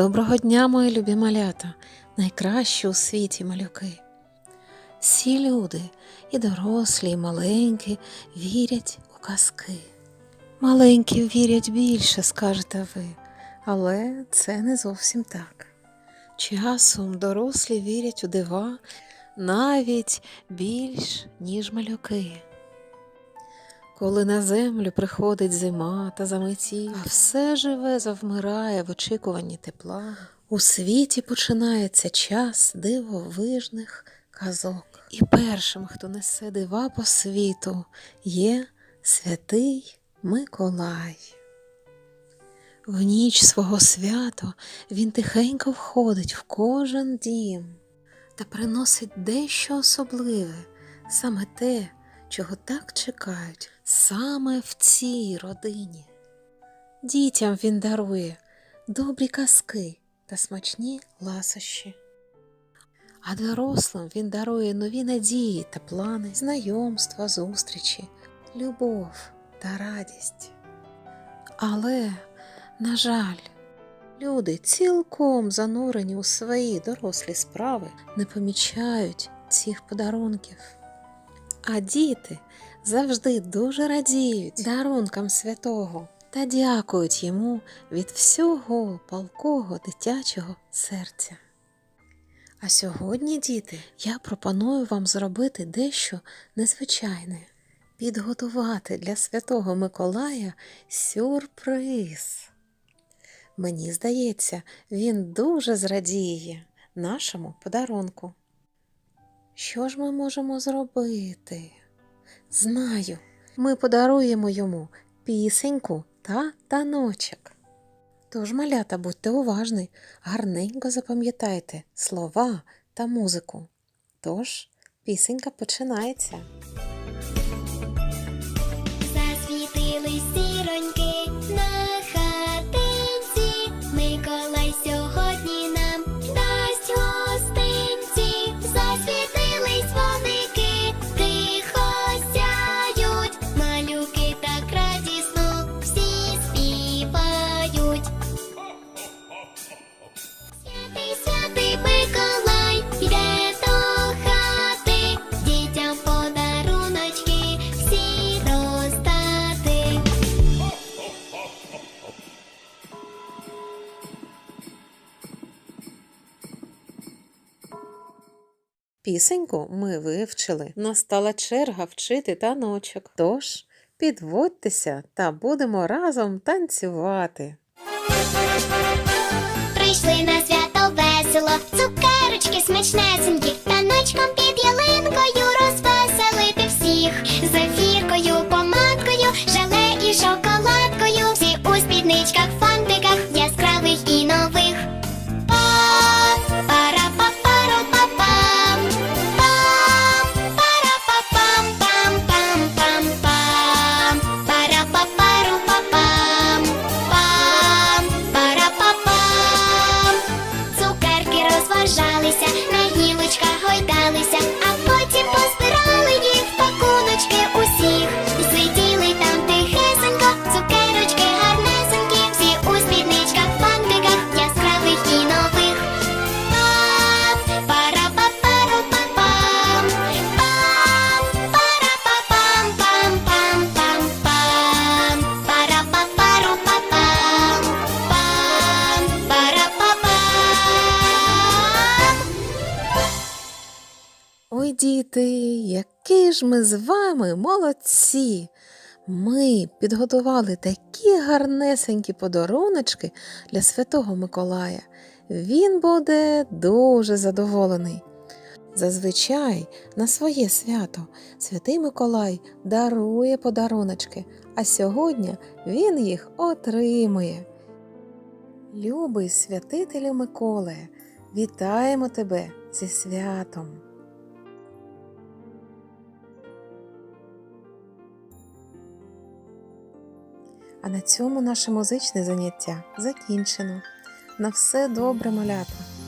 Доброго дня, мої любі малята, найкращі у світі малюки. Всі люди, і дорослі, і маленькі, вірять у казки. Маленькі вірять більше, скажете ви, але це не зовсім так. Часом дорослі вірять у дива навіть більш, ніж малюки. Коли на землю приходить зима та заметіль, а все живе завмирає в очікуванні тепла, у світі починається час дивовижних казок. І першим, хто несе дива по світу, є святий Миколай. В ніч свого свято він тихенько входить в кожен дім та приносить дещо особливе, саме те, чого так чекають саме в цій родині. Дітям він дарує добрі казки та смачні ласощі. А дорослим він дарує нові надії та плани, знайомства, зустрічі, любов та радість. Але, на жаль, люди, цілком занурені у свої дорослі справи, не помічають цих подарунків. А діти завжди дуже радіють дарункам святого та дякують йому від всього палкого дитячого серця. А сьогодні, діти, я пропоную вам зробити дещо незвичайне підготувати для святого Миколая сюрприз. Мені здається, він дуже зрадіє нашому подарунку. Що ж ми можемо зробити? Знаю, ми подаруємо йому пісеньку та таночок. Тож, малята, будьте уважні, гарненько запам'ятайте слова та музику. Тож, пісенька починається. Пісеньку ми вивчили. Настала черга вчити таночок. Тож, підводьтеся та будемо разом танцювати. Прийшли на свято весело, цукерочки смачнесенькі, таночком під діти, які ж ми з вами молодці! Ми підготували такі гарнесенькі подаруночки для Святого Миколая. Він буде дуже задоволений. Зазвичай на своє свято Святий Миколай дарує подаруночки, а сьогодні він їх отримує. Любий святителю Миколая, вітаємо тебе зі святом! А на цьому наше музичне заняття закінчено. На все добре, малята!